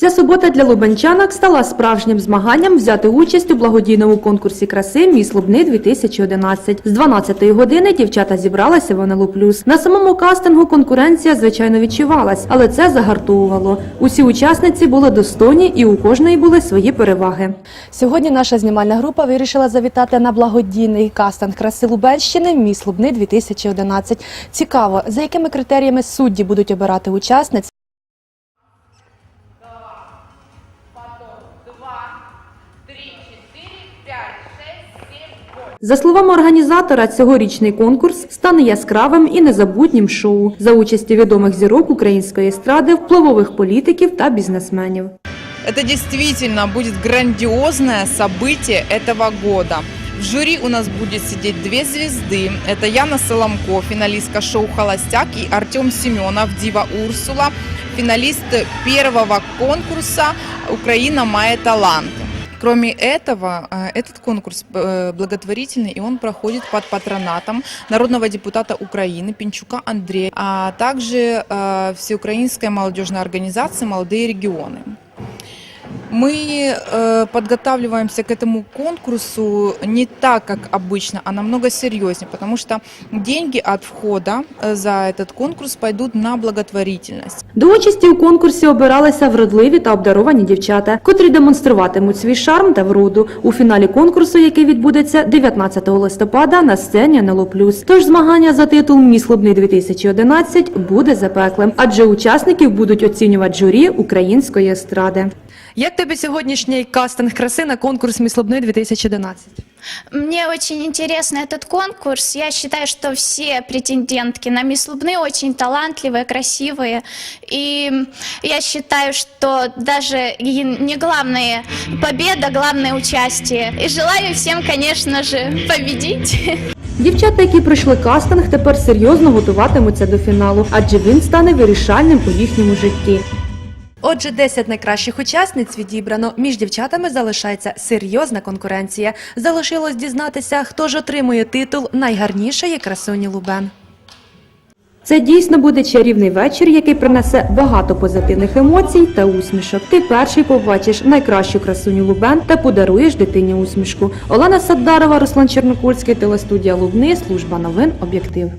Ця субота для лубенчанок стала справжнім змаганням взяти участь у благодійному конкурсі краси «Міс Лубни 2011 З 12-ї години дівчата зібралися в НЛО+. На самому кастингу конкуренція, звичайно, відчувалась, але це загартовувало. Усі учасниці були достойні і у кожної були свої переваги. Сьогодні наша знімальна група вирішила завітати на благодійний кастинг краси Лубенщини «Міс Лубни 2011 Цікаво, за якими критеріями судді будуть обирати учасниць, За словами організатора, цьогорічний конкурс стане яскравим і незабутнім шоу за участі відомих зірок української естради, впливових політиків та бізнесменів. Это действительно будет грандиозное событие этого года. В жюри у нас будет сидеть две звезды. Это Яна Соломко, финалистка шоу «Холостяк», и Артем Семенов, дива Урсула, финалист первого конкурса «Украина. Мои таланты». Кроме этого, э, этот конкурс э, благотворительный, и он проходит под патронатом народного депутата Украины Пинчука Андрея, а также э, Всеукраинская молодежная организация «Молодые регионы». Мы э, подготавливаемся к этому конкурсу не так, как обычно, а намного серьезнее, потому что деньги от входа э, за этот конкурс пойдут на благотворительность. До участі у конкурсі обиралися вродливі та обдаровані дівчата, котрі демонструватимуть свій шарм та вроду у фіналі конкурсу, який відбудеться 19 листопада на сцені НЛО+. Тож змагання за титул «Міс Лубни 2011 буде запеклим, адже учасників будуть оцінювати журі української естради. Як тобі сьогоднішній кастинг краси на конкурс «Міс Лубни 2011? Мне очень интересен этот конкурс. Я считаю, что все претендентки на Мисс Лубны очень талантливые, красивые. И я считаю, что даже и не главная победа, главное участие. И желаю всем, конечно же, победить. Дівчата, які пройшли кастинг, тепер серйозно готуватимуться до фіналу, адже він стане вирішальним у їхньому житті. Отже, 10 найкращих учасниць відібрано. Між дівчатами залишається серйозна конкуренція. Залишилось дізнатися, хто ж отримує титул найгарнішої красуні Лубен. Це дійсно буде чарівний вечір, який принесе багато позитивних емоцій та усмішок. Ти перший побачиш найкращу красуню Лубен та подаруєш дитині усмішку. Олена Саддарова, Руслан Чернокульський, телестудія Лубни, служба новин, об'єктив.